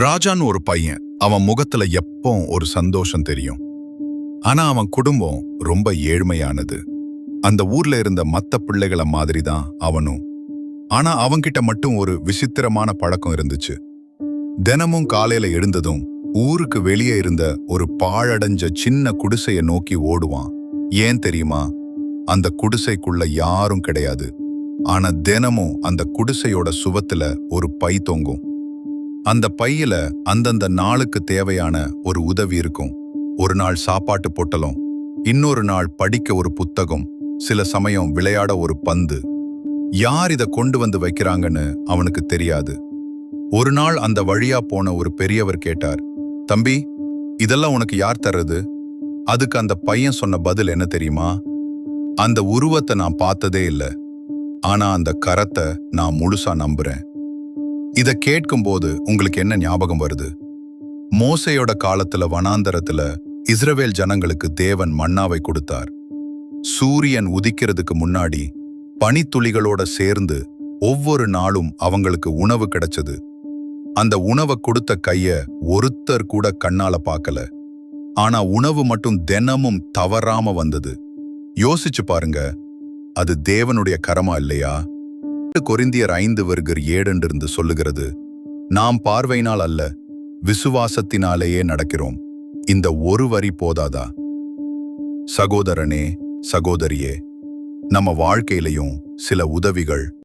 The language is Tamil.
ராஜான்னு ஒரு பையன் அவன் முகத்துல எப்போ ஒரு சந்தோஷம் தெரியும். ஆனா அவன் குடும்பம் ரொம்ப ஏழ்மையானது. அந்த ஊர்ல இருந்த மத்த பிள்ளைகள மாதிரி தான் அவனும். ஆனா அவன்கிட்ட மட்டும் ஒரு விசித்திரமான பழக்கம் இருந்துச்சு. தினமும் காலையில எழுந்ததும் ஊருக்கு வெளியே இருந்த ஒரு பாழடைஞ்ச சின்ன குடிசைய நோக்கி ஓடுவான். ஏன் தெரியுமா? அந்த குடிசைக்குள்ள யாரும் கிடையாது. ஆனா தினமும் அந்த குடிசையோட சுவத்துல ஒரு பை தொங்கும். அந்த பையில அந்தந்த நாளுக்கு தேவையான ஒரு உதவி இருக்கும். ஒரு நாள் சாப்பாட்டு பொட்டலும் இன்னொரு நாள் படிக்க ஒரு புத்தகம் சில சமயம் விளையாட ஒரு பந்து. யார் இத கொண்டு வந்து வைக்கிறாங்கன்னு அவனுக்கு தெரியாது. ஒரு நாள் அந்த வழியா போன ஒரு பெரியவர் கேட்டார் தம்பி இதெல்லாம் உனக்கு யார் தர்றது? அதுக்கு அந்த பையன் சொன்ன பதில் என்ன தெரியுமா? அந்த உருவத்தை நான் பார்த்ததே இல்ல. ஆனா அந்த கரத்தை நான் முழுசா நம்புறேன். இதை கேட்கும்போது உங்களுக்கு என்ன ஞாபகம் வருது? மோசையோட காலத்துல வனாந்தரத்துல இஸ்ரவேல் ஜனங்களுக்கு தேவன் மன்னாவை கொடுத்தார். சூரியன் உதிக்கிறதுக்கு முன்னாடி பனித்துளிகளோட சேர்ந்து ஒவ்வொரு நாளும் அவங்களுக்கு உணவு கிடைச்சது. அந்த உணவை கொடுத்த கைய ஒருத்தர் கூட கண்ணால பார்க்கல. ஆனா உணவு மட்டும் தினமும் தவறாம வந்தது. யோசிச்சு பாருங்க அது தேவனுடைய கரமா இல்லையா? கொரிந்தியர் ஐந்து வருகர் ஏடென்றிருந்து சொல்லுகிறது நாம் பார்வையினால் அல்ல விசுவாசத்தினாலேயே நடக்கிறோம். இந்த ஒரு வரி போதாதா? சகோதரனே சகோதரியே நம்ம வாழ்க்கையிலையும் சில உதவிகள்